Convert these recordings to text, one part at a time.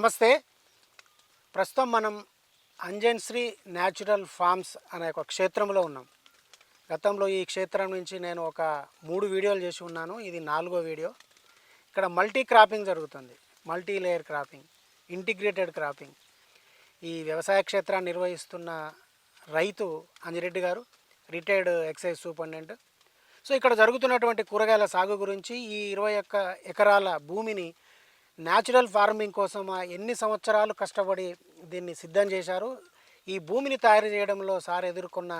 నమస్తే. ప్రస్తుతం మనం అంజన్శ్రీ న్యాచురల్ ఫార్మ్స్ అనే ఒక క్షేత్రంలో ఉన్నాం. గతంలో ఈ క్షేత్రం నుంచి నేను ఒక మూడు వీడియోలు చేసి ఉన్నాను. ఇది నాలుగో వీడియో. ఇక్కడ మల్టీ క్రాపింగ్ జరుగుతుంది. Multi layer cropping integrated cropping. ఈ వ్యవసాయ క్షేత్రాన్ని నిర్వహిస్తున్న రైతు అంజిరెడ్డి గారు రిటైర్డ్ ఎక్సైజ్ సూపరింటెండెంట్. సో ఇక్కడ జరుగుతున్నటువంటి కూరగాయల సాగు గురించి ఈ ఇరవై ఒక్క ఎకరాల భూమిని న్యాచురల్ ఫార్మింగ్ కోసం ఎన్ని సంవత్సరాలు కష్టపడి దీన్ని సిద్ధం చేశారు ఈ భూమిని తయారు చేయడంలో సార్ ఎదుర్కొన్న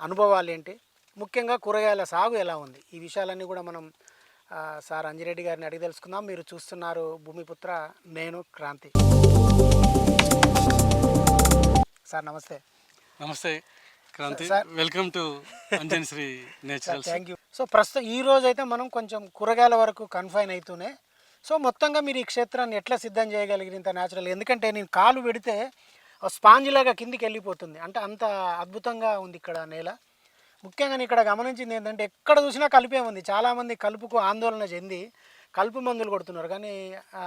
అనుభవాలు ఏంటి? ముఖ్యంగా కూరగాయల సాగు ఎలా ఉంది? ఈ విషయాలన్నీ కూడా మనం సార్ అంజిరెడ్డి గారిని అడిగి తెలుసుకుందాం. మీరు చూస్తున్నారు భూమిపుత్ర నేను క్రాంతి. సార్ నమస్తే. నమస్తే Kranthi. Welcome to Anjan Sri naturals. Thank you so ప్రస్తుతం ఈ రోజు అయితే మనం కొంచెం కూరగాయల వరకు కన్ఫైన్ అవుతూనే సో మొత్తంగా మీరు ఈ క్షేత్రాన్ని ఎట్లా సిద్ధం చేయగలిగిన ఇంత న్యాచురల్ ఎందుకంటే నేను కాలు పెడితే స్పాంజ్ లాగా కిందికి వెళ్ళిపోతుంది. అంటే అంత అద్భుతంగా ఉంది ఇక్కడ నేల. ముఖ్యంగా నేను ఇక్కడ గమనించింది ఏంటంటే ఎక్కడ చూసినా కలిపే ఉంది. చాలామంది కలుపుకు ఆందోళన చెంది కలుపు మందులు కొడుతున్నారు. కానీ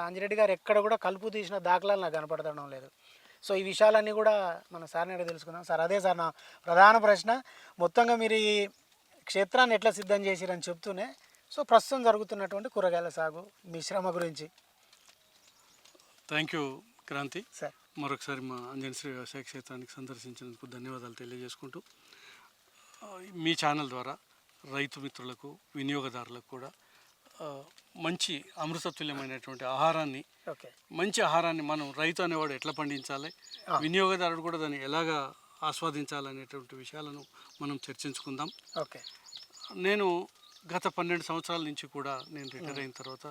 అంజిరెడ్డి గారు ఎక్కడ కూడా కలుపు తీసిన దాఖలాలు నాకు కనపడడం లేదు. సో ఈ విషయాలన్నీ కూడా మన సార్ని అడిగి తెలుసుకుందాం. సార్ అదే సార్ నా ప్రధాన ప్రశ్న. మొత్తంగా మీరు ఈ క్షేత్రాన్ని ఎట్లా సిద్ధం చేసిరని చెప్తూనే సో ప్రస్తుతం జరుగుతున్నటువంటి కూరగాయల సాగు మీ శ్రమ గురించి. Thank you Kranthi. సార్. మరొకసారి మా అంజన్ శ్రీ వ్యవసాయ క్షేత్రానికి సందర్శించినందుకు ధన్యవాదాలు తెలియజేసుకుంటూ మీ ఛానల్ ద్వారా రైతు మిత్రులకు వినియోగదారులకు కూడా మంచి అమృతతుల్యమైనటువంటి ఆహారాన్ని ఓకే. మంచి ఆహారాన్ని మనం రైతు అనేవాడు ఎట్లా పండించాలి వినియోగదారుడు కూడా దాన్ని ఎలాగా ఆస్వాదించాలనేటువంటి విషయాలను మనం చర్చించుకుందాం. ఓకే. నేను గత పన్నెండు సంవత్సరాల నుంచి కూడా నేను రిటైర్ అయిన తర్వాత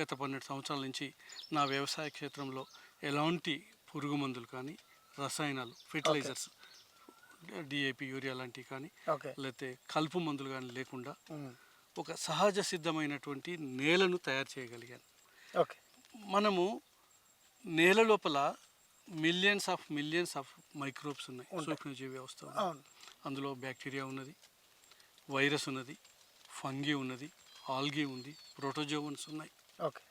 గత పన్నెండు సంవత్సరాల నుంచి నా వ్యవసాయ క్షేత్రంలో ఎలాంటి పురుగు మందులు కానీ రసాయనాలు ఫెర్టిలైజర్స్ డిఏపి యూరియా లాంటివి కానీ లేకపోతే కలుపు మందులు కానీ లేకుండా. ఒక సహజ సిద్ధమైనటువంటి నేలను తయారు చేయగలిగాను. మనము నేల లోపల millions of millions of microbes ఉన్నాయి సూక్ష్మజీవి వ్యవస్థ అందులో బ్యాక్టీరియా ఉన్నది వైరస్ ఉన్నది ఫంగి ఉన్నది ఆల్గీ ఉంది ప్రోటోజోవన్స్ ఉన్నాయి. ఓకే.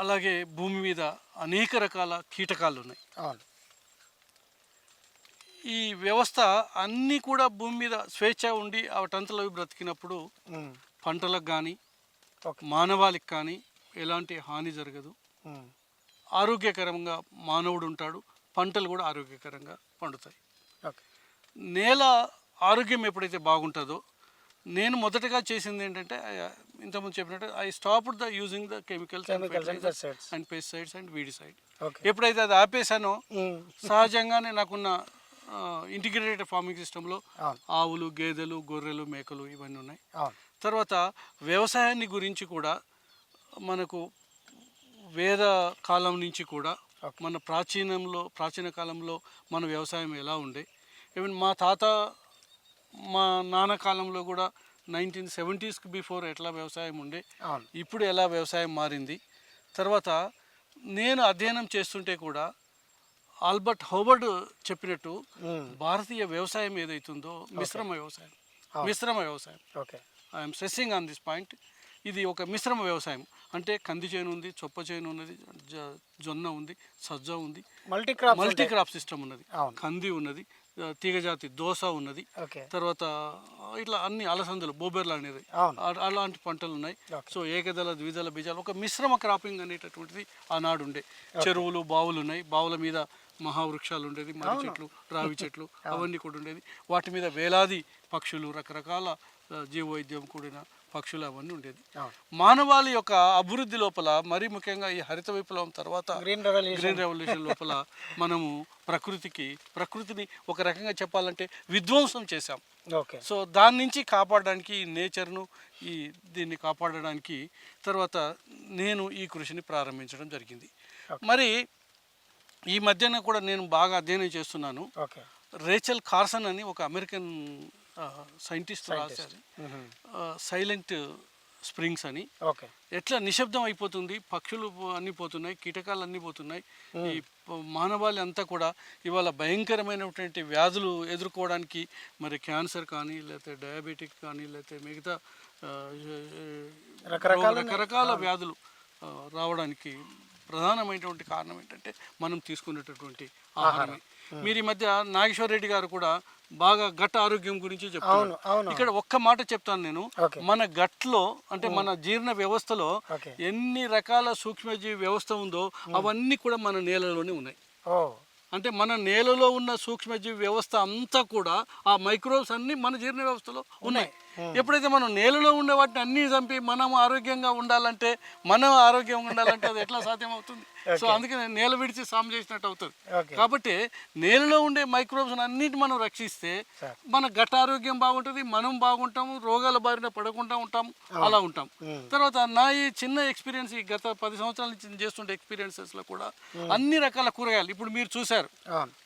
అలాగే భూమి మీద అనేక రకాల కీటకాలు ఉన్నాయి ఈ వ్యవస్థ అన్నీ కూడా భూమి మీద స్వేచ్ఛ ఉండి వాటంతలో బ్రతికినప్పుడు. పంటలకు కానీ మానవాళికి కానీ ఎలాంటి హాని జరగదు. ఆరోగ్యకరంగా మానవుడు ఉంటాడు పంటలు కూడా ఆరోగ్యకరంగా పండుతాయి. నేల ఆరోగ్యం ఎప్పుడైతే బాగుంటుందో నేను మొదటగా చేసింది ఏంటంటే ఇంతకుముందు చెప్పినట్టు I stop the using the chemicals and pesticides and weedicide ఎప్పుడైతే అది ఆపేసానో ఉమ్. సహజంగానే నాకున్న ఇంటిగ్రేటెడ్ ఫార్మింగ్ సిస్టంలో ఆవులు గేదెలు గొర్రెలు మేకలు ఇవన్నీ ఉన్నాయి. తర్వాత వ్యవసాయాన్ని గురించి కూడా మనకు వేద కాలం నుంచి కూడా. మన ప్రాచీనంలో ప్రాచీన కాలంలో మన వ్యవసాయం ఎలా ఉండే ఈవెన్ మా తాత మా నాన్న కాలంలో కూడా నైన్టీన్ సెవెంటీస్కి బిఫోర్ ఎట్లా వ్యవసాయం ఉండే ఇప్పుడు ఎలా వ్యవసాయం మారింది. తర్వాత నేను అధ్యయనం చేస్తుంటే కూడా ఆల్బర్ట్ హోబర్డ్ చెప్పినట్టు. భారతీయ వ్యవసాయం ఏదైతుందో మిశ్రమ వ్యవసాయం. మిశ్రమ వ్యవసాయం. Okay. I'm stressing on this point ఇది ఒక మిశ్రమ వ్యవసాయం. అంటే కంది చేను ఉంది చొప్ప చేను ఉన్నది జ- జొన్న ఉంది సజ్జ ఉంది. Multi crop multi crop system ఉన్నది కంది ఉన్నది తీగజాతి దోస ఉన్నది. తర్వాత ఇట్లా అన్ని అలసందలు బోబెర్లు అనేది అలాంటి పంటలు ఉన్నాయి. సో ఏకదళ ద్విదళ బీజాలు ఒక మిశ్రమ క్రాపింగ్ అనేటటువంటిది ఆనాడు ఉండే. చెరువులు బావులు ఉన్నాయి. బావుల మీద మహావృక్షాలు ఉండేది మర్రి చెట్లు రావి చెట్లు అవన్నీ కూడా ఉండేది వాటి మీద వేలాది పక్షులు రకరకాల జీవవైద్యం కూడిన పక్షులు అవన్నీ ఉండేది. మానవాళి యొక్క అభివృద్ధి లోపల మరీ ముఖ్యంగా ఈ హరిత విప్లవం తర్వాత గ్రీన్ రెవల్యూషన్ గ్రీన్ రెవల్యూషన్ లోపల మనము ప్రకృతికి ప్రకృతిని ఒక రకంగా చెప్పాలంటే విధ్వంసం చేశాం. ఓకే. సో దాని నుంచి కాపాడడానికి ఈ నేచర్ను ఈ దీన్ని కాపాడడానికి తర్వాత నేను ఈ కృషిని ప్రారంభించడం జరిగింది. మరి ఈ మధ్యన కూడా నేను బాగా అధ్యయనం చేస్తున్నాను. రేచల్ కార్సన్ అని ఒక అమెరికన్ సైంటిస్ట్ రాశారు. సైలెంట్ స్ప్రింగ్స్ అని. ఎట్లా నిశ్శబ్దం అయిపోతుంది? పక్షులు అన్నీ పోతున్నాయి కీటకాలు అన్నీ పోతున్నాయి. ఈ మానవాళి అంతా కూడా ఇవాళ భయంకరమైనటువంటి వ్యాధులు ఎదుర్కోవడానికి మరి క్యాన్సర్ కానీ లేకపోతే డయాబెటిక్ కానీ లేకపోతే మిగతా రకరకాల వ్యాధులు రావడానికి ప్రధానమైనటువంటి కారణం ఏంటంటే మనం తీసుకునేటటువంటి ఆహారమే. మీరు ఈ మధ్య నాగేశ్వర రెడ్డి గారు కూడా బాగా గట్ ఆరోగ్యం గురించి అవును ఇక్కడ ఒక్క మాట చెప్తాను నేను. మన గట్లో అంటే మన జీర్ణ వ్యవస్థలో ఎన్ని రకాల సూక్ష్మజీవి వ్యవస్థ ఉందో అవన్నీ కూడా మన నేలలోనే ఉన్నాయి. అంటే మన నేలలో ఉన్న సూక్ష్మజీవి వ్యవస్థ అంతా కూడా ఆ మైక్రోబ్స్ అన్ని మన జీర్ణ వ్యవస్థలో ఉన్నాయి. ఎప్పుడైతే మనం నేలలో ఉండే వాటిని అన్ని చంపి మనం ఆరోగ్యంగా ఉండాలంటే మనం ఆరోగ్యంగా ఉండాలంటే అది ఎట్లా సాధ్యం అవుతుంది సో అందుకని నేల విడిచి సాము చేసినట్టు అవుతుంది. కాబట్టి నేలలో ఉండే మైక్రోబ్స్ అన్నిటి మనం రక్షిస్తే. మన గట్ ఆరోగ్యం బాగుంటుంది మనం బాగుంటాము రోగాల బారిన పడకుండా ఉంటాం అలా ఉంటాం. ఉమ్. తర్వాత నా ఈ చిన్న ఎక్స్పీరియన్స్ ఈ గత పది సంవత్సరాల నుంచి చేస్తుండే ఎక్స్పీరియన్సెస్లో కూడా అన్ని రకాల కూరగాయలు ఇప్పుడు మీరు చూశారు.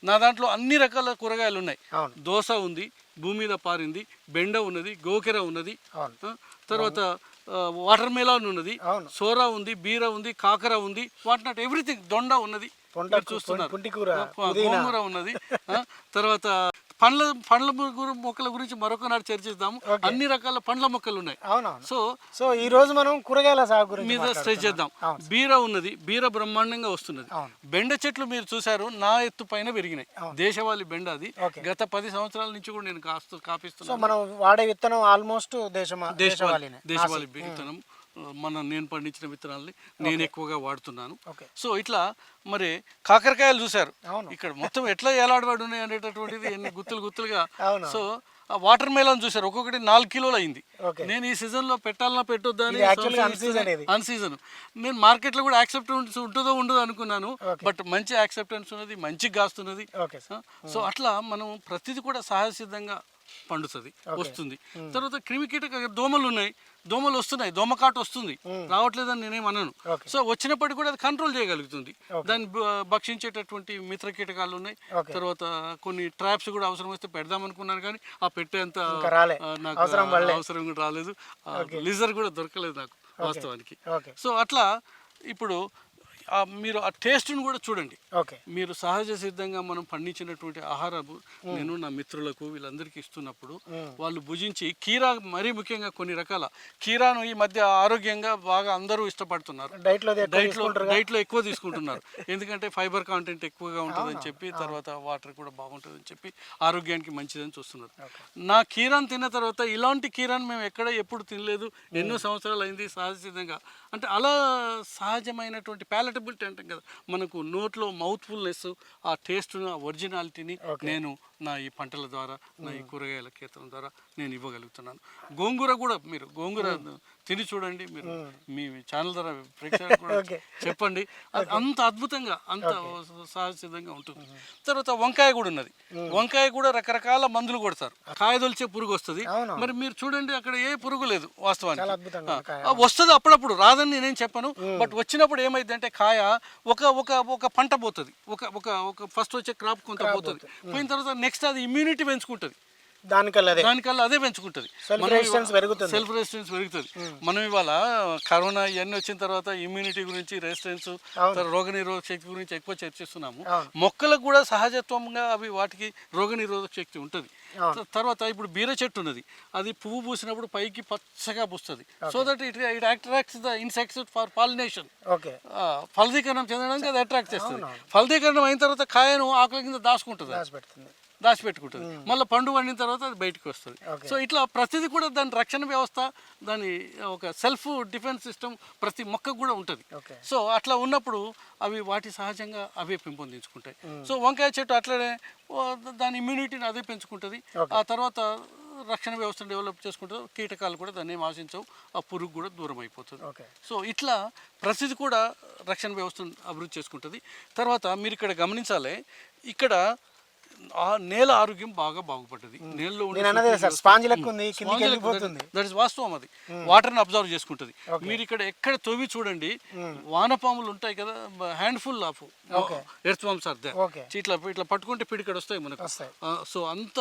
నా దాంట్లో అన్ని రకాల కూరగాయలు ఉన్నాయి. దోస ఉంది భూమి మీద పారింది బెండ ఉన్నది గోకెర ఉన్నది. తర్వాత వాటర్ మెలాన్ ఉన్నది సోరా ఉంది బీర ఉంది కాకర ఉంది వాట్ నాట్ ఎవ్రీథింగ్ దొండ ఉన్నది. చూస్తున్నారు. గోంగూర ఉన్నది తర్వాత పండ్ల పండ్ల మొక్కల గురించి మరొక నాడు చర్చిద్దాము. అన్ని రకాల పండ్ల మొక్కలు ఉన్నాయి సో సో ఈ రోజు మనం కూరగాయల సాగు మీద స్ట్రెచ్ చేద్దాం. బీర ఉన్నది. బీర బ్రహ్మాండంగా వస్తున్నది. బెండ చెట్లు మీరు చూశారు నా ఎత్తు పైన పెరిగినాయి. దేశవాళీ బెండ అది. గత పది సంవత్సరాల నుంచి కూడా నేను కాస్తూ సో కాపిస్తున్నాను మనం వాడే విత్తనం ఆల్మోస్ట్ దేశవాళీ. దేశవాళీ విత్తనం మన నేను పండించిన విత్తనాల్ని నేను ఎక్కువగా వాడుతున్నాను. సో ఇట్లా మరి కాకరకాయలు చూశారు. ఇక్కడ మొత్తం ఎట్లా ఏలాడబడి ఉన్నాయి అనేటటువంటిది ఎన్ని గుత్తులు గుత్తులుగా. సో వాటర్ మెలన్ చూశారు. ఒక్కొక్కటి నాలుగు కిలోలు అయింది. నేను ఈ సీజన్లో పెట్టాలన్నా పెట్టొద్దా అని. అన్ సీజన్ నేను మార్కెట్లో కూడా యాక్సెప్టెన్స్ ఉంటుందో ఉండదో అనుకున్నాను. బట్ మంచి యాక్సెప్టెన్స్ ఉన్నది మంచి కాస్తున్నది సో అట్లా మనం ప్రతిదీ కూడా సహజ సిద్ధంగా పండుతుంది వస్తుంది. తర్వాత క్రిమి కీటక దోమలు ఉన్నాయి దోమలు వస్తున్నాయి దోమకాటు వస్తుంది. రావట్లేదని నేనేం అనను. సో వచ్చినప్పటికీ కూడా అది కంట్రోల్ చేయగలుగుతుంది. దాన్ని భక్షించేటటువంటి మిత్ర కీటకాలు ఉన్నాయి. తర్వాత కొన్ని ట్రాప్స్ కూడా అవసరం వస్తే పెడదాం అనుకున్నాను కానీ ఆ పెట్టేంత నాకు అవసరం కూడా రాలేదు. లిజర్ కూడా దొరకలేదు నాకు వాస్తవానికి. సో అట్లా ఇప్పుడు మీరు ఆ టేస్ట్ని కూడా చూడండి. ఓకే. మీరు సహజ సిద్ధంగా మనం పండించినటువంటి ఆహారము నేను నా మిత్రులకు వీళ్ళందరికీ ఇస్తున్నప్పుడు. వాళ్ళు భుజించి కీరా మరీ ముఖ్యంగా కొన్ని రకాల కీరాను ఈ మధ్య ఆరోగ్యంగా బాగా అందరూ ఇష్టపడుతున్నారు. డైట్లో ఎక్కువ డైట్లో తీసుకుంటారు డైట్లో ఎక్కువ తీసుకుంటున్నారు. ఎందుకంటే ఫైబర్ కాంటెంట్ ఎక్కువగా ఉంటుందని చెప్పి తర్వాత వాటర్ కూడా బాగుంటుందని చెప్పి ఆరోగ్యానికి మంచిదని చూస్తున్నారు. నా కీరాన్ తిన్న తర్వాత ఇలాంటి కీరాన్ మేము ఎక్కడ ఎప్పుడు తినలేదు. ఎన్నో సంవత్సరాలు అయింది సహజ సిద్ధంగా. అంటే అలా సహజమైనటువంటి ప్యాలటబిలిటీ అంటాం కదా. మనకు నోట్లో మౌత్ఫుల్నెస్ ఆ టేస్ట్ను ఆ ఒరిజినాలిటీని నేను నా ఈ పంటల ద్వారా నా ఈ కూరగాయల కేంద్రం ద్వారా నేను ఇవ్వగలుగుతున్నాను. గోంగూర కూడా మీరు గోంగూర తిని చూడండి మీరు మీ ఛానల్ ద్వారా ప్రేక్షకులకు కూడా. చెప్పండి. అది అంత అద్భుతంగా అంత సహజ సిద్ధంగా ఉంటుంది. తర్వాత వంకాయ కూడా ఉన్నది. వంకాయ కూడా రకరకాల మందులు కొడతారు. కాయ దొలిచే పురుగు వస్తుంది. మరి మీరు చూడండి అక్కడ ఏ పురుగు లేదు వాస్తవానికి. వస్తుంది అప్పుడప్పుడు రాదని నేనేం చెప్పను. బట్ వచ్చినప్పుడు ఏమైంది అంటే కాయ ఒక ఒక ఒక పంట పోతుంది. ఒక ఒక ఒక ఫస్ట్ వచ్చే క్రాప్ కొంత పోతుంది. పోయిన తర్వాత నెక్స్ట్ అది ఇమ్యూనిటీ పెంచుకుంటుంది. దానికల్లా అదే. దానికల్లా అదే పెంచుకుంటుంది. సెల్ఫ్ రెసిస్టెన్స్ పెరుగుతుంది. సెల్ఫ్ రెసిస్టెన్స్ పెరుగుతుంది. మనం ఇవాళ కరోనా ఇవన్నీ వచ్చిన తర్వాత ఇమ్యూనిటీ గురించి రెసిస్టెన్స్ రోగ నిరోధక శక్తి గురించి ఎక్కువ చర్చిస్తున్నాము. మొక్కలకు కూడా సహజత్వంగా అవి వాటికి రోగ నిరోధక శక్తి ఉంటుంది. తర్వాత ఇప్పుడు బీర చెట్టు ఉన్నది. అది పువ్వు పూసినప్పుడు పైకి పచ్చగా పూస్తుంది. So that it it attracts the insects for pollination ఫలదీకరణం చెందడానికి అది అట్రాక్ట్ చేస్తుంది. ఫలదీకరణం అయిన తర్వాత కాయను ఆకుల కింద దాచుకుంటుంది. దాచిపెట్టుకుంటుంది. మళ్ళీ పండు పండిన తర్వాత అది బయటకు వస్తుంది. సో ఇట్లా ప్రతిదీ కూడా దాని రక్షణ వ్యవస్థ దాని ఒక సెల్ఫ్ డిఫెన్స్ సిస్టమ్ ప్రతి మొక్కకు కూడా ఉంటుంది. సో అట్లా ఉన్నప్పుడు అవి వాటి సహజంగా అవే పెంపొందించుకుంటాయి. సో వంకాయ చెట్టు అట్లనే దాని ఇమ్యూనిటీని అదే పెంచుకుంటుంది. ఆ తర్వాత రక్షణ వ్యవస్థను డెవలప్ చేసుకుంటుంది కీటకాలు కూడా దాన్ని ఏం ఆశించవు ఆ పురుగు కూడా దూరం అయిపోతుంది. సో ఇట్లా ప్రతిది కూడా రక్షణ వ్యవస్థను అభివృద్ధి చేసుకుంటుంది. తర్వాత మీరు ఇక్కడ గమనించాలి ఇక్కడ ఆ నేల ఆరోగ్యం బాగా బాగుపడ్డది. నేలలో దట్ ఇస్ వాస్తవం అది. వాటర్ని అబ్జర్వ్ చేసుకుంటుంది. మీరు ఇక్కడ ఎక్కడ తవ్వి చూడండి వానపాములు ఉంటాయి కదా handful of earthworms are ఇట్లా ఇట్లా పట్టుకుంటే పిడికడ వస్తాయి. మనకు సో అంత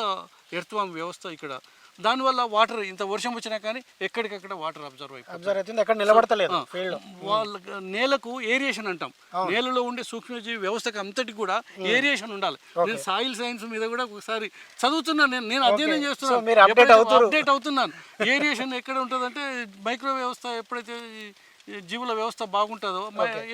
ఎర్త్ వామ్ వ్యవస్థ ఇక్కడ దానివల్ల వాటర్ ఇంత వర్షం వచ్చినా కానీ ఎక్కడికక్కడ వాటర్ అబ్జర్వ్ అయిపోతుంది. అబ్జర్వ్ ఎక్కడ నిలబడతలేదు వాళ్ళ నేలకు ఏరియేషన్ అంటాం. నేలలో ఉండే సూక్ష్మజీవి వ్యవస్థకు అంతటి కూడా ఏరియేషన్ ఉండాలి. నేను సాయిల్ సైన్స్ మీద కూడా ఒకసారి చదువుతున్నాను నేను నేను అధ్యయనం చేస్తున్నాను. అప్డేట్ అవుతున్నాను. ఏరియేషన్ ఎక్కడ ఉంటుందంటే మైక్రో వ్యవస్థ ఎప్పుడైతే జీవుల వ్యవస్థ బాగుంటుందో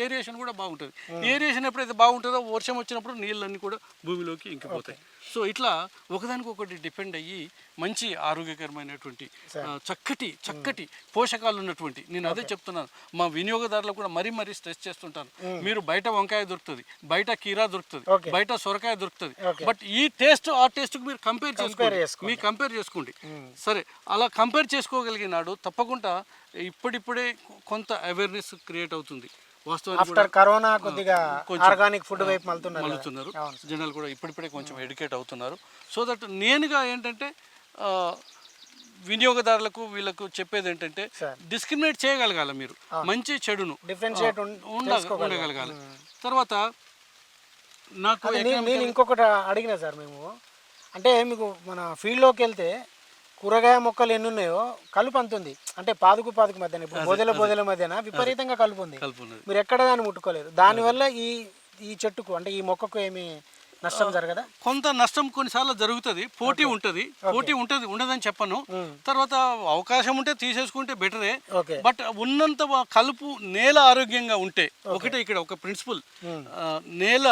ఏరియేషన్ కూడా బాగుంటుంది. ఏరియేషన్ ఎప్పుడైతే బాగుంటుందో వర్షం వచ్చినప్పుడు నీళ్ళన్నీ కూడా భూమిలోకి ఇంకిపోతాయి. సో ఇట్లా ఒకదానికి ఒకటి డిపెండ్ అయ్యి మంచి ఆరోగ్యకరమైనటువంటి చక్కటి చక్కటి పోషకాలు ఉన్నటువంటి నేను అదే చెప్తున్నాను. మా వినియోగదారులకు కూడా మరీ మరీ స్ట్రెస్ చేస్తుంటాను మీరు బయట వంకాయ దొరుకుతుంది బయట కీరా దొరుకుతుంది. బయట సొరకాయ దొరుకుతుంది. బట్ ఈ టేస్ట్ ఆ టేస్ట్ మీరు కంపేర్ చేసుకోండి. చేసుకోండి. మీ కంపేర్ చేసుకోండి. సరే అలా కంపేర్ చేసుకోగలిగినాడు తప్పకుండా ఇప్పుడిప్పుడే కొంత అవేర్నెస్ క్రియేట్ అవుతుంది. వాస్తవానికి ఆఫ్టర్ కరోనా కొద్దిగా ఆర్గానిక్ ఫుడ్ వైపు మలుతున్నారు జనాలు కూడా ఇప్పుడిప్పుడే కొంచెం ఎడ్యుకేట్ అవుతున్నారు. సో దట్ నేనుగా ఏంటంటే వినియోగదారులకు వీళ్ళకు చెప్పేది ఏంటంటే. డిస్క్రిమినేట్ చేయగలగాలి మీరు. మంచి చెడును. తెలుసుకోగలగాలి. ఉండగలగాలి. తర్వాత నాకు నేను ఇంకొకటి అడిగిన సార్ మేము. అంటే మీకు మన ఫీల్డ్లోకి వెళ్తే కూరగాయ మొక్కలు ఎన్ని ఉన్నాయో కలుపు అంత ఉంది అంటే పాదుకు పాదుకు మధ్యన ఇప్పుడు బోదెల బోదెల మధ్యన విపరీతంగా కలుపు ఉంది. మీరు ఎక్కడ దాన్ని ముట్టుకోలేదు. దానివల్ల ఈ ఈ చెట్టుకు అంటే ఈ మొక్కకు ఏమి నష్టం జరగదా? కొంత నష్టం కొన్నిసార్లు జరుగుతుంది. పోటీ ఉంటుంది. పోటీ ఉంటుంది ఉండదని చెప్పను. తర్వాత అవకాశం ఉంటే తీసేసుకుంటే బెటరే. బట్ ఉన్నంత కలుపు నేల ఆరోగ్యంగా ఉంటే ఒకటే ఇక్కడ ఒక ప్రిన్సిపల్. నేల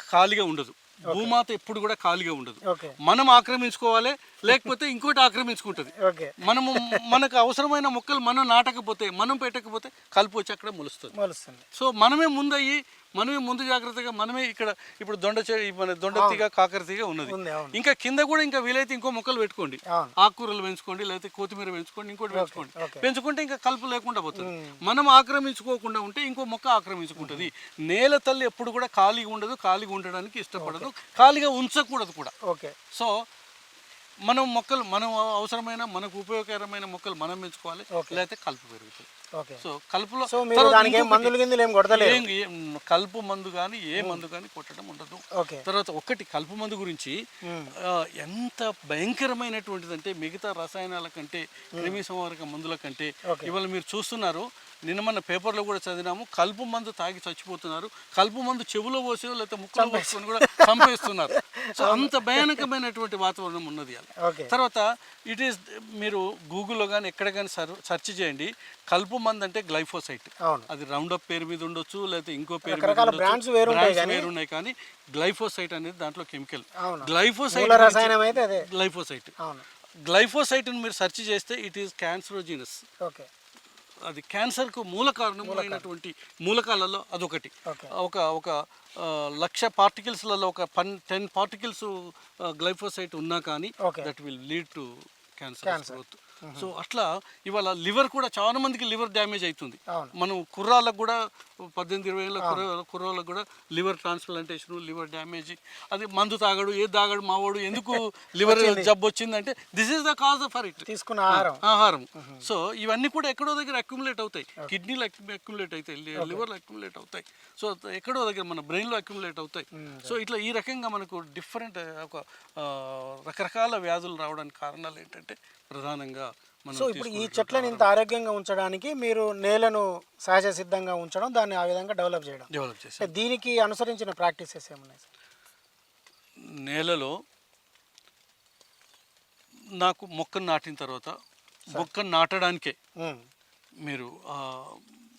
ఖాళీగా ఉండదు. భూమాత ఎప్పుడు కూడా ఖాళీగా ఉండదు. మనం ఆక్రమించుకోవాలి లేకపోతే ఇంకోటి ఆక్రమించుకుంటుంది. మనము మనకు అవసరమైన మొక్కలు మనం నాటకపోతే మనం పెట్టకపోతే కలుపు వచ్చి అక్కడ మొలుస్తుంది. సో మనమే ముందయ్యి మనమే ముందు జాగ్రత్తగా మనమే ఇక్కడ ఇప్పుడు దొండ మన దొండ తీగ కాకర తీగ ఉన్నది. ఇంకా కింద కూడా ఇంకా వీలైతే ఇంకో మొక్కలు పెట్టుకోండి. ఆకుకూరలు పెంచుకోండి లేకపోతే కొత్తిమీర పెంచుకోండి ఇంకోటి పెంచుకోండి. పెంచుకుంటే ఇంకా కలుపు లేకుండా పోతుంది. మనం ఆక్రమించుకోకుండా ఉంటే ఇంకో మొక్క ఆక్రమించుకుంటుంది. నేల తల్లి ఎప్పుడు కూడా ఖాళీగా ఉండదు ఖాళీగా ఉండడానికి ఇష్టపడదు ఖాళీగా ఉంచకూడదు కూడా. ఓకే. సో మనం మొక్కలు మనం అవసరమైన మనకు ఉపయోగకరమైన మొక్కలు మనం పెంచుకోవాలి లేకపోతే కలుపు పెరుగుతుంది. సో కలుపులో సో మీరు దానికి ఏం మందులు గిందులు ఏం కొడతలేదు కలుపు మందు కానీ ఏ మందు కానీ కొట్టడం ఉండదు. తర్వాత ఒకటి కలుపు మందు గురించి ఎంత భయంకరమైనటువంటిది అంటే మిగతా రసాయనాల కంటే క్రిమి సంహారక మందుల కంటే. ఇవాళ మీరు చూస్తున్నారు నిన్న మన పేపర్లో కూడా చదివినాము కలుపు మందు తాగి చచ్చిపోతున్నారు కలుపు మందు చెవులో పోసో లేకపోతే ముక్కులో పోసుకొని కూడా చంపేస్తున్నారు. సో అంత భయానకమైనటువంటి వాతావరణం ఉన్నది అలా తర్వాత ఇట్ ఈస్ మీరు గూగుల్లో కానీ ఎక్కడ కానీ సెర్చ్ చేయండి కలుపు మందు అంటే గ్లైఫోసైట్. అది రౌండ్ అప్ పేరు మీద ఉండొచ్చు లేకపోతే ఇంకో పేరు వేరు ఉన్నాయి కానీ గ్లైఫోసైట్ అనేది దాంట్లో కెమికల్. గ్లైఫోసైట్ మూల రసాయనం అయితే అదే. గ్లైఫోసైట్. గ్లైఫోసైట్ మీరు సెర్చ్ చేస్తే ఇట్ ఈస్ క్యాన్సరోజినస్. ఓకే. అది క్యాన్సర్కు మూల కారణమైనటువంటి మూలకాలలో అదొకటి. ఒక ఒక లక్ష పార్టికల్స్లలో ఒక పన్ టెన్ పార్టికల్స్ గ్లైఫోసైట్ ఉన్నా కానీ that will lead to cancer. Growth. So అట్లా ఇవాళ లివర్ కూడా చాలా మందికి లివర్ డ్యామేజ్ అవుతుంది మనం కుర్రాళ్ళకు కూడా పద్దెనిమిది ఇరవై ఏళ్ళ కుర్ర కుర్రోళ్ళకు కూడా లివర్ ట్రాన్స్ప్లాంటేషన్ లివర్ డ్యామేజ్ అది మందు తాగడు ఏ తాగడు మావాడు ఎందుకు లివర్ జబ్బు వచ్చిందంటే this is the cause for it తీసుకున్న ఆహారం. ఆహారం. సో ఇవన్నీ కూడా ఎక్కడో దగ్గర అక్యుములేట్ అవుతాయి. కిడ్నీలో అక్యుములేట్ అవుతాయి. లివర్లో అక్యుములేట్ అవుతాయి. సో ఎక్కడో దగ్గర మన బ్రెయిన్లో అక్యుములేట్ అవుతాయి. సో ఇట్లా ఈ రకంగా మనకు డిఫరెంట్ ఒక రకరకాల వ్యాధులు రావడానికి కారణాలు ఏంటంటే ప్రధానంగా మనం సో ఇప్పుడు ఈ చెట్లను ఇంత ఆరోగ్యంగా ఉంచడానికి మీరు నేలను సహజ సిద్ధంగా ఉంచడం దాన్ని ఆ విధంగా డెవలప్ చేయడం. డెవలప్ చేసాం దీనికి అనుసరించిన ప్రాక్టీసెస్ ఏమున్నాయి సార్? నేలలో నాకు మొక్కను నాటిన తర్వాత మొక్కను నాటడానికే మీరు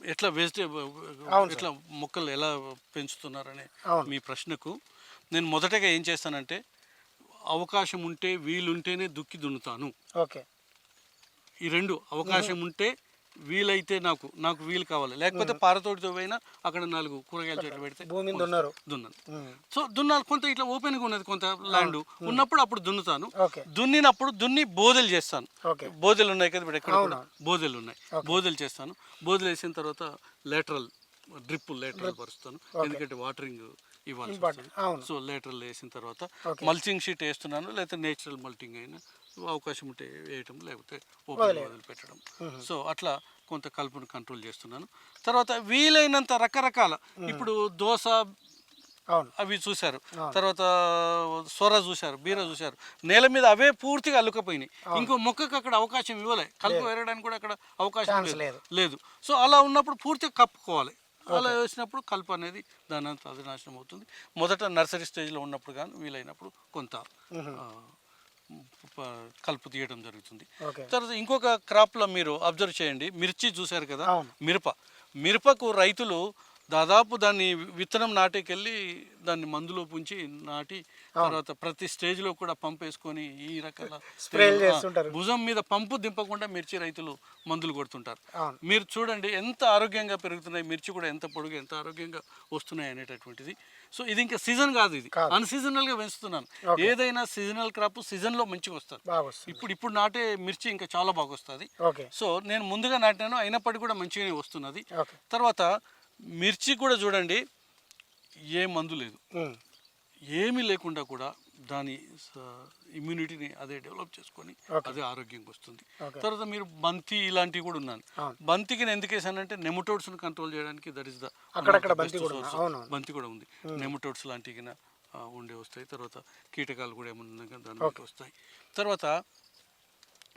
ఎట్లా వెజిటేబుల్ ఎట్లా మొక్కలు ఎలా పెంచుతున్నారనే మీ ప్రశ్నకు నేను మొదటగా ఏం చేస్తానంటే అవకాశం ఉంటే వీలుంటేనే దుక్కి దున్నుతాను. ఓకే. ఈ రెండు అవకాశం ఉంటే వీలైతే నాకు నాకు వీలు కావాలి. లేకపోతే పారతోటితో పోయినా అక్కడ నాలుగు కూరగాయల చెట్లు పెడితే దున్నాను. సో దున్నాలి కొంత ఇట్లా ఓపెన్గా ఉన్నది కొంత ల్యాండ్. ఉన్నప్పుడు అప్పుడు దున్నుతాను. దున్నినప్పుడు దున్ని బోదెలు చేస్తాను. బోదెలు ఉన్నాయి కదా ఇప్పుడు ఎక్కడ. బోదెలు ఉన్నాయి. బోదెలు చేస్తాను. బోదెలు వేసిన తర్వాత లేటరల్ డ్రిప్ లేటరల్ పరుస్తాను. ఎందుకంటే వాటరింగ్ ఇవ్వాలి సో లేటరల్ వేసిన తర్వాత. మల్చింగ్ షీట్ వేస్తున్నాను లేకపోతే నేచురల్ మల్టింగ్ అయినా అవకాశం ఉంటే వేయటం లేకపోతే ఓపెన్ వదిలిపెట్టడం. సో అట్లా కొంత కలుపును కంట్రోల్ చేస్తున్నాను. తర్వాత వీలైనంత రకరకాల ఇప్పుడు దోశ అవి చూశారు. తర్వాత సొర చూశారు బీర చూశారు. నేల మీద అవే పూర్తిగా అల్లుకపోయినాయి. ఇంకో మొక్కకు అక్కడ అవకాశం ఇవ్వలే. కలుపు వేరడానికి కూడా అక్కడ అవకాశం లేదు. సో అలా ఉన్నప్పుడు పూర్తిగా కప్పుకోవాలి. అలా వేసినప్పుడు కలుపు అనేది దాని అంతా అది నాశనం అవుతుంది. మొదట నర్సరీ స్టేజ్లో ఉన్నప్పుడు కానీ వీలైనప్పుడు కొంత కలుపు తీయడం జరుగుతుంది. తర్వాత ఇంకొక క్రాప్లో మీరు అబ్జర్వ్ చేయండి. మిర్చి చూశారు కదా. మిరప. మిరపకు రైతులు దాదాపు దాన్ని విత్తనం నాటేకెళ్ళి దాన్ని మందులో పుంచి నాటి తర్వాత ప్రతి స్టేజ్లో కూడా పంప్ వేసుకొని ఈ రకాల. భుజం మీద పంపు దింపకుండా మిర్చి రైతులు మందులు కొడుతుంటారు. మీరు చూడండి ఎంత ఆరోగ్యంగా పెరుగుతున్నాయి మిర్చి కూడా ఎంత పొడుగు ఎంత ఆరోగ్యంగా వస్తున్నాయి అనేటటువంటిది. సో ఇది ఇంకా సీజన్ కాదు ఇది. అన్సీజనల్గా పెంచుతున్నాను. ఏదైనా సీజనల్ క్రాప్ సీజన్లో మంచిగా వస్తుంది. ఇప్పుడు ఇప్పుడు నాటే మిర్చి ఇంకా చాలా బాగా వస్తుంది. సో నేను ముందుగా నాటాను అయినప్పటికీ కూడా మంచిగానే వస్తున్నది. తర్వాత మిర్చి కూడా చూడండి ఏ మందు లేదు. ఏమీ లేకుండా కూడా దాని ఇమ్యూనిటీని అదే డెవలప్ చేసుకొని. అదే ఆరోగ్యంగా వస్తుంది. తర్వాత మీరు బంతి ఇలాంటివి కూడా ఉన్నాను. బంతికి నేను ఎందుకు వేసానంటే నెమటోడ్స్ని కంట్రోల్ చేయడానికి దట్ ఇస్ ద బంతి కూడా ఉంది. నెమటోడ్స్ లాంటివి ఉండే వస్తాయి తర్వాత కీటకాలు కూడా ఏమన్నా బట్టి వస్తాయి తర్వాత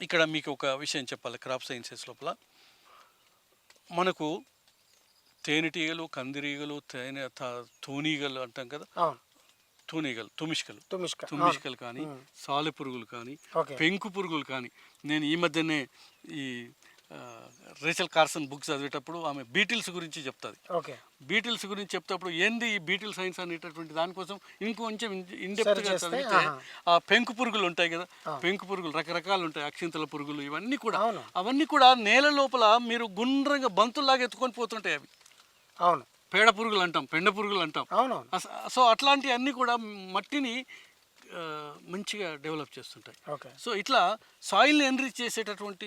ఇక్కడ మీకు ఒక విషయం చెప్పాలి క్రాప్ సైన్సెస్ లోపల మనకు తేనెటీగలు కందిరీగలు తేనె తూనీగలు అంటాం కదా? తూనీగలు తుమిష్కలు. తుమిష్క తుమ్మిష్కలు కానీ సాలె పురుగులు కానీ పెంకు పురుగులు కానీ. నేను ఈ మధ్యనే ఈ రేచల్ కార్సన్ బుక్స్ చదివేటప్పుడు ఆమె బీటిల్స్ గురించి చెప్తుంది. బీటిల్స్ గురించి చెప్తేప్పుడు ఏంది ఈ బీటిల్ సైన్స్ అనేటటువంటి దానికోసం ఇంకొంచెం ఇండెప్త్గా చదివితే. ఆ పెంకు పురుగులు ఉంటాయి కదా? పెంకు పురుగులు రకరకాలు ఉంటాయి అక్షింతల పురుగులు ఇవన్నీ కూడా. అవును. అవన్నీ కూడా నేల లోపల మీరు గుండ్రంగా బంతుల్లాగా ఎత్తుకొని పోతుంటాయి అవి. అవును. పేడ పురుగులు అంటాం పెండ పురుగులు అంటాం. అవునవును. సో అట్లాంటివన్నీ కూడా మట్టిని మంచిగా డెవలప్ చేస్తుంటాయి. ఓకే. సో ఇట్లా సాయిల్ని ఎన్రిచ్ చేసేటటువంటి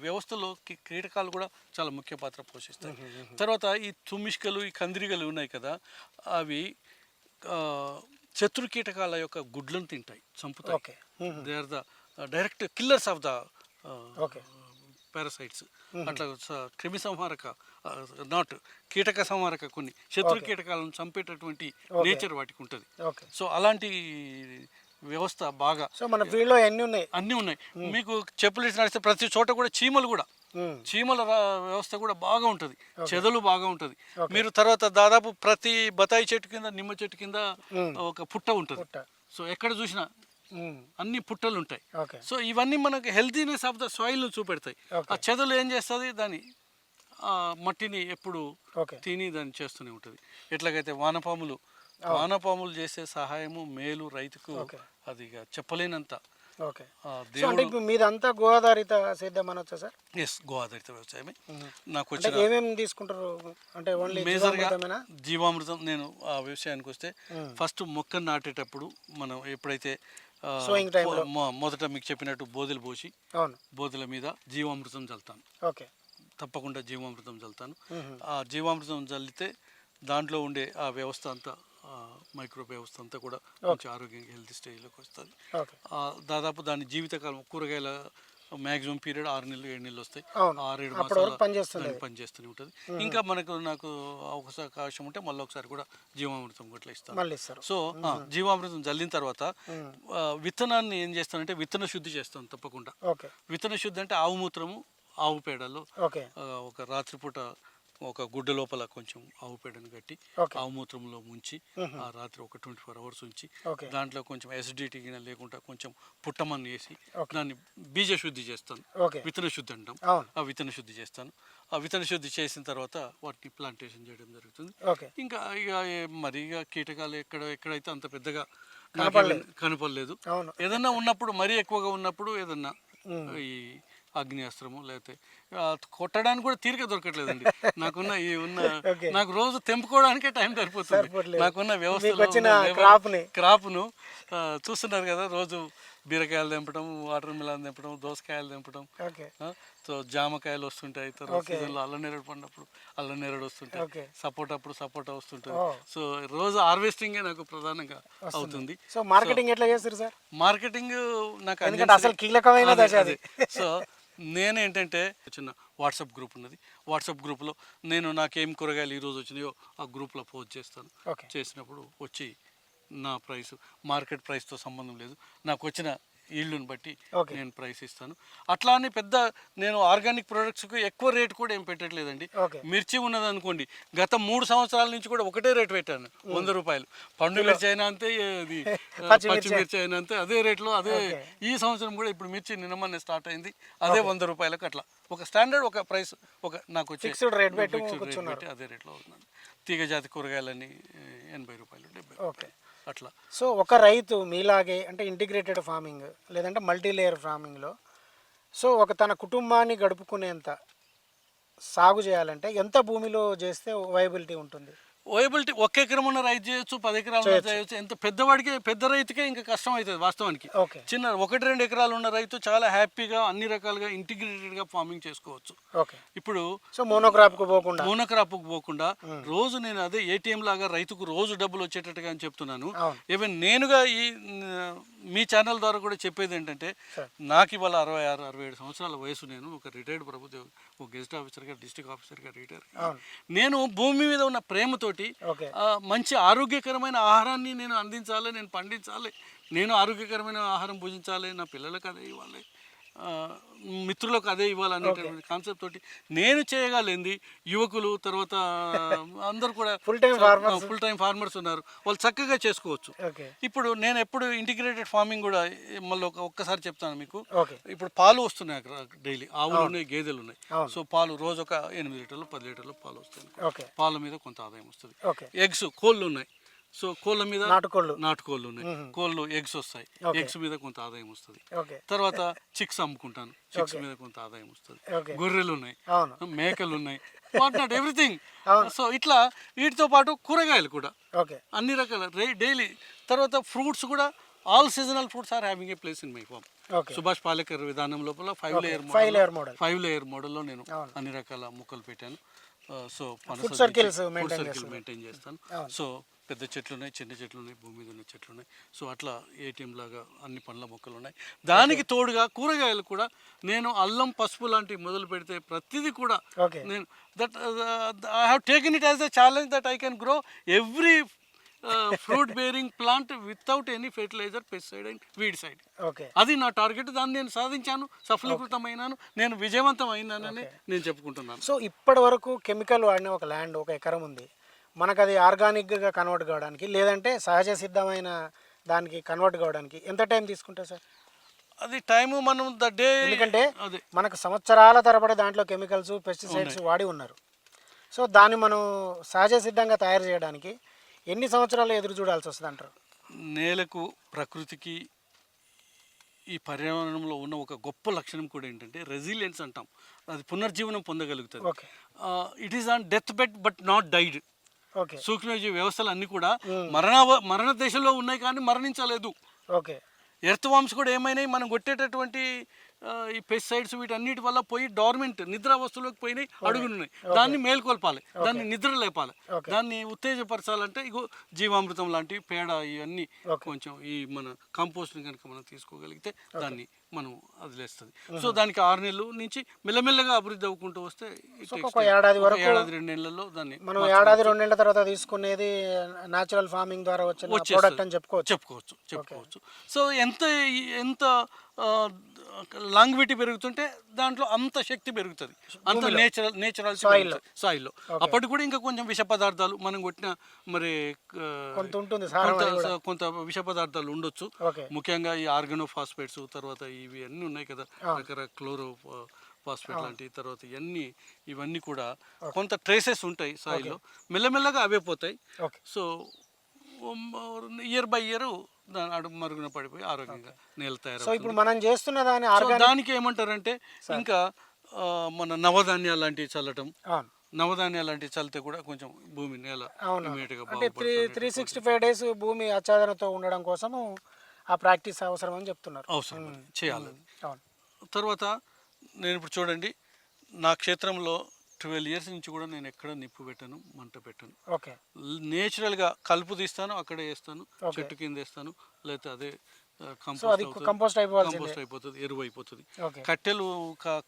వ్యవస్థలో కీటకాలు కూడా చాలా ముఖ్య పాత్ర పోషిస్తాయి. తర్వాత ఈ తుమ్మిష్కలు ఈ కందిరిగలు ఉన్నాయి కదా అవి శత్రు కీటకాల యొక్క గుడ్లను తింటాయి చంపుతాయి. Okay. They are the direct killers of the okay. Parasites అట్లా స- క్రిమి సంహారక నాట్ కీటక సంహారక కొన్ని శత్రు కీటకాలను చంపేటటువంటి నేచర్ వాటికి ఉంటుంది. సో అలాంటి వ్యవస్థ బాగా సో మన ఫీల్డ్లో ఎన్ని ఉన్నాయి. అన్నీ ఉన్నాయి. మీకు చెప్పులు ఇచ్చి నడిస్తే ప్రతి చోట కూడా చీమలు కూడా. చీమల వ్యవస్థ కూడా బాగా ఉంటుంది. చెదలు బాగా ఉంటుంది. మీరు తర్వాత దాదాపు ప్రతి బతాయి చెట్టు కింద నిమ్మ చెట్టు కింద ఒక పుట్ట ఉంటుంది. సో ఎక్కడ చూసినా. అన్ని పుట్టలు ఉంటాయి సో ఇవన్నీ మనకు హెల్తీనెస్ ఆఫ్ ద సాయిల్ను చూపెడతాయి. ఆ చెదలు ఏం చేస్తుంది? దాని మట్టిని ఎప్పుడు తిని దాన్ని చేస్తూనే ఉంటుంది. ఎట్లాగైతే వానపాములు వానపాములు చేసే సహాయము మేలు రైతుకు. అది చెప్పలేనంత. మీదంతా గోదావరిత సేద్యం అనొచ్చా సార్? ఎస్ గో ఆధారిత వ్యవసాయమే నాకు వచ్చిన ఏమేమి తీసుకుంటారు? అంటే ఓన్లీ మేజర్గా జీవామృతమేనా? జీవామృతం నేను ఆ విషయానికి వస్తే ఫస్ట్ మొక్కను నాటేటప్పుడు మనం ఎప్పుడైతే మొదట మీకు చెప్పినట్టు బోధలు పోసి బోధల మీద జీవామృతం చల్లుతాను ఓకే. తప్పకుండా జీవామృతం చల్లుతాను. ఆ జీవామృతం చల్లితే దాంట్లో ఉండే ఆ వ్యవస్థ అంతా మైక్రో వ్యవస్థ అంతా కూడా మంచి ఆరోగ్యంగా హెల్తీ స్టేజ్లోకి వస్తుంది. దాదాపు దాని జీవితకాలం కూరగాయల మ్యాక్సిమం పీరియడ్ ఆరు నెలలు ఏడు నెలలు వస్తాయి. ఆరేడు మాసాలు పనిచేస్తూనే ఉంటుంది. ఇంకా మనకు నాకు అవకాశం ఉంటే మళ్ళీ ఒకసారి కూడా జీవామృతం గట్లా ఇస్తాను. సో జీవామృతం చల్లిన తర్వాత విత్తనాన్ని ఏం చేస్తానంటే విత్తన శుద్ధి చేస్తాను తప్పకుండా. విత్తన శుద్ధి అంటే ఆవు మూత్రము ఆవు పేడలో ఒక రాత్రిపూట ఒక గుడ్డ లోపల కొంచెం ఆవు పేడను కట్టి ఆవు మూత్రంలో ముంచి ఆ రాత్రి ఒక ట్వంటీ ఫోర్ అవర్స్ ఉంచి దాంట్లో కొంచెం ఎసిడిటీ గిన లేకుండా కొంచెం పుట్టమన్ను వేసి. దాన్ని బీజ శుద్ధి చేస్తాను విత్తన శుద్ధి అంటాం. ఆ విత్తన శుద్ధి చేస్తాను. ఆ విత్తన శుద్ధి చేసిన తర్వాత వాటిని ప్లాంటేషన్ చేయడం జరుగుతుంది. ఇంకా ఇక మరి ఇక కీటకాలు ఎక్కడ ఎక్కడైతే అంత పెద్దగా కనపడలేదు. ఏదన్నా ఉన్నప్పుడు మరీ ఎక్కువగా ఉన్నప్పుడు ఏదన్నా. ఈ అగ్నియాస్త్రము లేకపోతే కొట్టడానికి కూడా తీరిక దొరకట్లేదండి నాకున్న ఈ ఉన్న. నాకు రోజు తెంపుకోవడానికే టైం సరిపోతుంది. నాకున్న వ్యవస్థ. క్రాప్ను చూస్తున్నారు కదా రోజు బీరకాయలు తెంపడం వాటర్ మిలాన్ తెంపడం దోసకాయలు తెంపడం సో జామకాయలు వస్తుంటాయి తర్వాత. సీజన్లో నేరేడు పడినప్పుడు అల్ల నేరేడు వస్తుంటాయి. సపోటా అప్పుడు సపోటా వస్తుంటుంది. సో రోజు హార్వెస్టింగే నాకు ప్రధానంగా అవుతుంది సో మార్కెటింగ్ ఎట్లా చేస్తారు సార్ మార్కెటింగ్ నాకు అసలు కీలకమైన. సో నేనేంటంటే చిన్న వాట్సాప్ గ్రూప్ ఉన్నది. వాట్సాప్ గ్రూప్లో నేను నాకేం కూరగాయలు ఈరోజు వచ్చినాయో ఆ గ్రూప్లో పోస్ట్ చేస్తాను. చేసినప్పుడు వచ్చి నా ప్రైస్ మార్కెట్ ప్రైస్తో సంబంధం లేదు. నాకు వచ్చిన ఈల్డ్ని బట్టి. నేను ప్రైస్ ఇస్తాను. అట్లా అని పెద్ద నేను ఆర్గానిక్ ప్రొడక్ట్స్కి ఎక్కువ రేట్ కూడా ఏం పెట్టట్లేదండి. మిర్చి ఉన్నది అనుకోండి గత మూడు సంవత్సరాల నుంచి కూడా ఒకటే రేట్ పెట్టాను వంద రూపాయలు. పండు మిర్చి అయినా అంతే ఆ, పచ్చిమిర్చి. అయినా అంతే అదే రేట్లో అదే. ఈ సంవత్సరం కూడా ఇప్పుడు మిర్చి నిన్నమనే స్టార్ట్ అయింది అదే వంద రూపాయలకు అట్లా. ఒక స్టాండర్డ్ ఒక ప్రైస్ ఒక నాకు వచ్చే Fixed rate పెట్టి అదే రేట్లో అవుతున్నాను తీగ జాతి కూరగాయలని ఎనభై రూపాయలు డెబ్బై ఓకే. అట్లా. సో ఒక రైతు మీలాగే అంటే ఇంటిగ్రేటెడ్ ఫార్మింగ్ లేదంటే మల్టీ లేయర్ ఫార్మింగ్లో సో ఒక తన కుటుంబాన్ని గడుపుకునేంత సాగు చేయాలంటే ఎంత భూమిలో చేస్తే వైబిలిటీ ఉంటుంది? ఓయబిలిటీ ఒక ఎకరం ఉన్న రైతు చేయొచ్చు పది ఎకరాలు చేయొచ్చు. ఎంత పెద్దవాడికి పెద్ద రైతుకే ఇంకా కష్టం అవుతుంది వాస్తవానికి చిన్న ఒకటి రెండు ఎకరాలు ఉన్న రైతు చాలా హ్యాపీగా అన్ని రకాలుగా ఇంటిగ్రేటెడ్గా ఫార్మింగ్ చేసుకోవచ్చు. ఇప్పుడు సో మోనోక్రాప్కు పోకుండా? మోనోక్రాప్కు పోకుండా రోజు నేను అదే ఏటీఎం లాగా రైతుకు రోజు డబ్బులు వచ్చేటట్టుగా అని చెప్తున్నాను. ఈవెన్ నేనుగా ఈ మీ ఛానల్ ద్వారా కూడా చెప్పేది ఏంటంటే. నాకు ఇవాళ అరవై ఆరు అరవై ఏడు సంవత్సరాల వయసు నేను ఒక రిటైర్డ్ ప్రభుత్వ ఒక గెస్ట్ ఆఫీసర్గా డిస్ట్రిక్ట్ ఆఫీసర్గా రిటైర్ నేను భూమి మీద ఉన్న ప్రేమతోటి మంచి ఆరోగ్యకరమైన ఆహారాన్ని నేను అందించాలి నేను పండించాలి నేను ఆరోగ్యకరమైన ఆహారం భుజించాలి నా పిల్లలకు అదే ఇవ్వాలి మిత్రులకు అదే ఇవ్వాలి అనేటటువంటి కాన్సెప్ట్ తోటి నేను చేయగలిగింది యువకులు తర్వాత అందరూ కూడా Full time farmers. Full time farmers ఉన్నారు. వాళ్ళు చక్కగా చేసుకోవచ్చు. ఇప్పుడు నేను ఎప్పుడు ఇంటిగ్రేటెడ్ ఫార్మింగ్ కూడా మళ్ళీ ఒక ఒక్కసారి చెప్తాను మీకు. ఇప్పుడు పాలు వస్తున్నాయి అక్కడ డైలీ ఆవులు ఉన్నాయి గేదెలు ఉన్నాయి. సో పాలు రోజు ఒక ఎనిమిది లీటర్లు పది లీటర్లు పాలు వస్తాయి. ఓకే. పాల మీద కొంత ఆదాయం వస్తుంది. ఎగ్స్ కోళ్ళు ఉన్నాయి. సో కోళ్ళ మీద నాటుకోళ్ళు. నాటుకోళ్ళు ఉన్నాయి. కోళ్ళు ఎగ్స్ వస్తాయి. ఎగ్స్ మీద కొంత ఆదాయం వస్తుంది. తర్వాత చిక్స్ అమ్ముకుంటాను. చిక్స్ మీద కొంత ఆదాయం వస్తుంది. గొర్రెలు ఉన్నాయి. మేకలు ఉన్నాయి. What not everything. సో ఇట్లా వీటితో పాటు కూరగాయలు కూడా. అన్ని రకాల డైలీ తర్వాత ఫ్రూట్స్ కూడా all seasonal fruits are having a place in my farm Subhash Palekar విధానం లోపల five layer five layer model five layer మోడల్లో నేను. అన్ని రకాల మొక్కలు పెట్టాను. So Food circles maintain circle చేస్తున్నారు. మెయింటైన్ చేస్తాను. సో పెద్ద చెట్లు ఉన్నాయి చిన్న చెట్లు ఉన్నాయి భూమి మీద ఉన్న చెట్లు ఉన్నాయి సో అట్లా ఏటీఎం లాగా అన్ని పండ్ల మొక్కలు ఉన్నాయి. దానికి తోడుగా కూరగాయలు కూడా నేను అల్లం పసుపు లాంటివి మొదలు పెడితే ప్రతిదీ కూడా నేను that I have taken it as a challenge that I can grow every fruit bearing plant without any fertiliser pesticide and weedicide okay అది నా టార్గెట్ దాన్ని నేను సాధించాను సఫలీకృతమైనాను నేను విజయవంతం అయినానని నేను చెప్పుకుంటున్నాను. సో ఇప్పటి వరకు కెమికల్ వాడిన ఒక ల్యాండ్ ఒక ఎకరం ఉంది. మనకు అది ఆర్గానిక్గా కన్వర్ట్ కావడానికి లేదంటే సహజ సిద్ధమైన దానికి కన్వర్ట్ కావడానికి ఎంత టైం తీసుకుంటుంది సార్ అది టైము మనం ద డే ఎందుకంటే అదే. మనకు సంవత్సరాల తరబడి దాంట్లో కెమికల్స్ పెస్టిసైడ్స్ వాడి ఉన్నారు. సో దాన్ని మనం సహజ సిద్ధంగా తయారు చేయడానికి ఎన్ని సంవత్సరాలు ఎదురు చూడాల్సి వస్తుంది అంటారు నేలకు ప్రకృతికి ఈ పర్యావరణంలో ఉన్న ఒక గొప్ప లక్షణం కూడా ఏంటంటే రెసిలియన్స్ అంటాం. అది పునర్జీవనం పొందగలుగుతుంది. It is on death bed but not died సూక్ష్మజీవి వ్యవస్థలు అన్నీ కూడా మరణ మరణ దశలో ఉన్నాయి కానీ మరణించలేదు. ఎర్త్ వామ్స్ కూడా ఏమైనాయి? మనం కొట్టేటటువంటి ఈ పెస్టిసైడ్స్ వీటన్నిటి వల్ల పోయి డార్మెంట్ నిద్ర వస్తువులకు పోయినాయి అడుగునున్నాయి. దాన్ని మేల్కొల్పాలి. దాన్ని నిద్ర లేపాలి. దాన్ని ఉత్తేజపరచాలంటే ఇగో జీవామృతం లాంటి పేడ ఇవన్నీ. కొంచెం ఈ మన కంపోస్ట్ కనుక మనం తీసుకోగలిగితే దాన్ని మనం వదిలేస్తుంది. సో దానికి ఆరు నెలలు నుంచి మెల్లమెల్లగా అభివృద్ధి అవ్వుకుంటూ వస్తే ఒక. ఏడాది వరకు ఏడాది రెండు నెలల్లో దాన్ని మనం ఏడాది రెండేళ్ళ తర్వాత తీసుకునేది న్యాచురల్ ఫార్మింగ్ ద్వారా వచ్చిన. ప్రోడక్ట్ అని చెప్పుకోవచ్చు. చెప్పుకోవచ్చు చెప్పుకోవచ్చు. సో ఎంత ఎంత లాంగ్విటీ పెరుగుతుంటే దాంట్లో అంత శక్తి పెరుగుతుంది. అంత నేచురల్ నేచురల్ సాయిల్లో అప్పటికి కూడా ఇంకా కొంచెం విష పదార్థాలు మనం కొట్టిన మరి కొంత కొంత విష పదార్థాలు ఉండొచ్చు. ముఖ్యంగా ఈ ఆర్గనో ఫాస్ఫేట్స్ తర్వాత ఇవి అన్నీ ఉన్నాయి కదా. రకరకాల క్లోరో ఫాస్ఫేట్ లాంటి తర్వాత ఇవన్నీ ఇవన్నీ కూడా కొంత ట్రేసెస్ ఉంటాయి సాయిల్లో. మెల్లమెల్లగా అవే పోతాయి. సో ఇయర్ బై ఇయర్ దాని అడుగు మరుగున పడిపోయి ఆరోగ్యంగా నేల సో తయారు ఇప్పుడు మనం చేస్తున్న దాని సో దానికి ఏమంటారంటే ఇంకా మన నవధాన్యాలు లాంటివి చల్లటం. నవధాన్యాలు లాంటివి చల్లితే కూడా కొంచెం భూమి నేల. త్రీ సిక్స్టీ ఫైవ్ డేస్ భూమి ఆచ్ఛాదనతో ఉండడం కోసము ఆ ప్రాక్టీస్ అవసరం అని చెప్తున్నారు. అవసరం. చేయాలి. అవును. తర్వాత నేను ఇప్పుడు చూడండి నా క్షేత్రంలో ట్వెల్వ్ ఇయర్స్ నుంచి కూడా నేను ఎక్కడ నిప్పు పెట్టాను మంట పెట్టాను. ఓకే. నేచురల్గా కలుపు తీస్తాను అక్కడే వేస్తాను. చెట్టు కింద వేస్తాను లేకపోతే అదే కంపోస్ట్ కంపోస్ట్ అయిపోతుంది ఎరువు అయిపోతుంది. కట్టెలు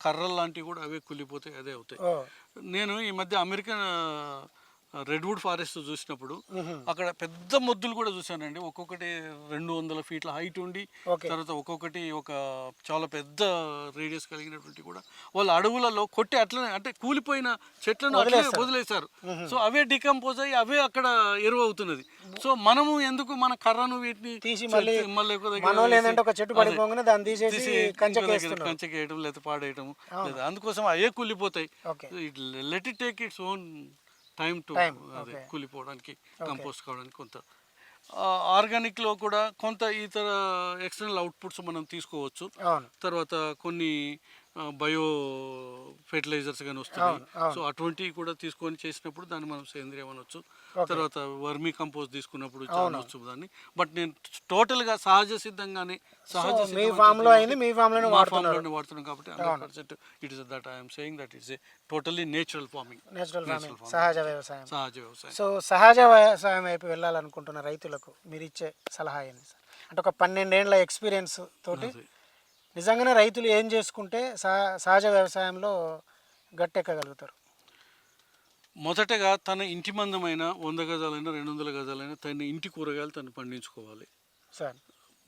కర్రలు లాంటివి కూడా అవే కుళ్ళిపోతాయి అదే అవుతాయి. నేను ఈ మధ్య అమెరికన్ రెడ్వుడ్ ఫారెస్ట్ చూసినప్పుడు అక్కడ పెద్ద మొద్దులు కూడా చూశానండి. ఒక్కొక్కటి రెండు వందల ఫీట్ల హైట్ ఉండి. తర్వాత ఒక్కొక్కటి ఒక చాలా పెద్ద రేడియస్ కలిగినటువంటి కూడా వాళ్ళు అడవులలో కొట్టి అట్లనే అంటే కూలిపోయిన చెట్లను వదిలేస్తారు. వదిలేశారు. సో అవే డికంపోజ్ అయ్యి అవే అక్కడ ఎరువు అవుతున్నది సో మనము ఎందుకు మన కర్రను వీటిని తీసి మళ్ళీ మళ్ళీ ఒక చెట్టు. పడిపోగానే దాన్ని తీసేసి లేదా పాడేయడం లేదా అందుకోసం అవే కూలిపోతాయి. Let it take its own time to Time, అదే okay. కూలిపోవడానికి కంపోస్ట్ కావడానికి కొంత ఆర్గానిక్లో కూడా కొంత ఇతర ఎక్స్టర్నల్ అవుట్పుట్స్ మనం తీసుకోవచ్చు. అవును. తర్వాత కొన్ని బయో ఫెర్టిలైజర్స్ కానీ వస్తున్నాయి. సో అటువంటివి కూడా తీసుకొని చేసినప్పుడు దాన్ని మనం సేంద్రియం అనొచ్చు. తర్వాత వర్మీ కంపోస్ట్ తీసుకున్నప్పుడు అనొచ్చు దాన్ని. బట్ నేను టోటల్గా సహజ సిద్ధంగానే సహజ మీ లో అయింది, మీ లోనే వాడుతున్నాం కాబట్టి hundred it is that I'm saying that it's a totally natural farming. Natural farming. సహజ వ్యవసాయం. సహజ వ్యవసాయం. సో సహజ వ్యవసాయం వైపు వెళ్ళాలనుకుంటున్న రైతులకు మీరు ఇచ్చే సలహా ఏంటి సార్? అంటే ఒక పన్నెండేండ్ల ఎక్స్పీరియన్స్ తోటి. నిజంగానే రైతులు ఏం చేసుకుంటే సహ- సహజ వ్యవసాయంలో గట్టెక్కగలుగుతారు. మొదటగా తన ఇంటి మందమైన వంద గజాలైనా రెండు వందల గజాలైనా తన ఇంటి కూరగాయలు తను పండించుకోవాలి. సార్.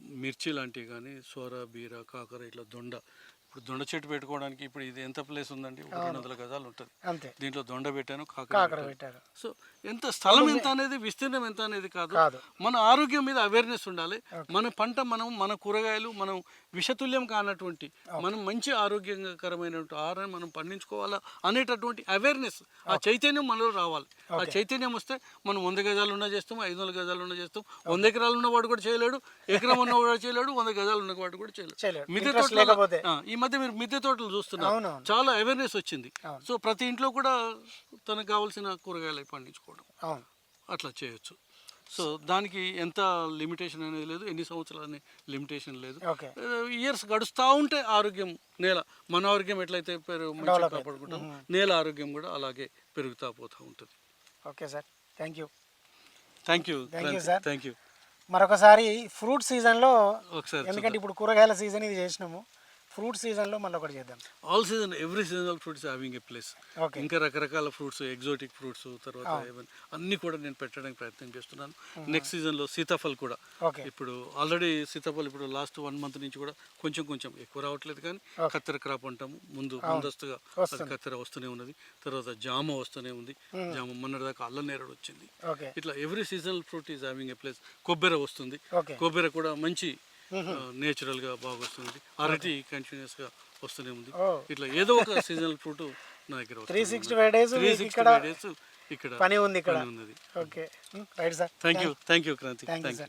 మిర్చి లాంటివి కానీ సోర బీర కాకర ఇట్లా దొండ ఇప్పుడు దొండ చెట్టు పెట్టుకోవడానికి ఇప్పుడు ఇది ఎంత ప్లేస్ ఉందండి? రెండు వందల గజాలు ఉంటుంది. అంతే. దీంట్లో దొండ పెట్టాను కాకర. పెట్టారు. సో ఎంత స్థలం ఎంత అనేది విస్తీర్ణం ఎంత అనేది కాదు. మన ఆరోగ్యం మీద అవేర్నెస్ ఉండాలి. మన పంట మనం మన కూరగాయలు మనం విషతుల్యం కానటువంటి మనం మంచి ఆరోగ్యకరమైనటువంటి ఆహారాన్ని మనం పండించుకోవాలా అనేటటువంటి అవేర్నెస్ ఆ చైతన్యం మనలో రావాలి. ఆ చైతన్యం వస్తే మనం వంద గజాలు ఉన్న చేస్తాం ఐదు వందల గజాలు ఉన్న చేస్తాం. వంద ఎకరాలు ఉన్నవాడు కూడా చేయలేడు ఎకరం ఉన్నవాడు చేయలేడు వంద గజాలు ఉన్నవాడు కూడా చేయలేడు. ఆ, ఈ మధ్య మీరు మిద్దె తోటలు చూస్తున్నారు. చాలా అవేర్నెస్ వచ్చింది. సో ప్రతి ఇంట్లో కూడా తనకు కావాల్సిన కూరగాయలు పండించుకోవడం. అట్లా చేయొచ్చు. సో దానికి ఎంత లిమిటేషన్ అనేది లేదు. ఎన్ని సంవత్సరాలు అనే లిమిటేషన్ లేదు ఇయర్స్ గడుస్తూ ఉంటే ఆరోగ్యం నేల మన ఆరోగ్యం ఎట్లయితే పెరుగు మంచిగా. కాపాడుకుంటాం నేల ఆరోగ్యం కూడా అలాగే పెరుగుతూ పోతూ ఉంటుంది. Okay sir. Thank you thank you. Thank you మరొకసారి ఫ్రూట్ సీజన్లో ఎందుకంటే ఇప్పుడు కూరగాయల సీజన్ ఇది చేసినాము. ఫ్రూట్ సీజన్లో మళ్ళీ ఒకటి చేద్దాం. All season every seasonal fruits having a place okay ఇంకా రకరకాల ఫ్రూట్స్ ఎగ్జోటిక్ ఫ్రూట్స్ తర్వాత ఏమైనా అన్ని కూడా నేను పెట్టడానికి ప్రయత్నం చేస్తున్నాను. నెక్స్ట్ సీజన్లో సీతాఫల్ కూడా. ఓకే ఇప్పుడు ఆల్రెడీ సీతాఫలం ఇప్పుడు లాస్ట్ వన్ మంత్ నుంచి కూడా కొంచెం కొంచెం ఎక్కువ రావట్లేదు కానీ కత్తెర క్రాప్ అంటాము. ముందు ముందస్తుగా అది. కత్తెర వస్తూనే ఉన్నది. తర్వాత జామ వస్తూనే ఉంది. జామ మొన్నటిదాకా అల్ల నేరడు వచ్చింది. ఇట్లా every seasonal fruit is having a place కొబ్బరి వస్తుంది. కొబ్బరి కూడా మంచి నేచురల్గా బాగా వస్తుంది అరటి కంటిన్యూస్గా వస్తూనే ఉంది. ఇట్లా ఏదో ఒక సీజనల్ ఫ్రూట్ నా దగ్గర three sixty five days three sixty ఇక్కడ డేస్ ఇక్కడ పని ఉంది ఇక్కడ. ఉన్నది. Okay. Right sir. Thank you thank you Kranti thank you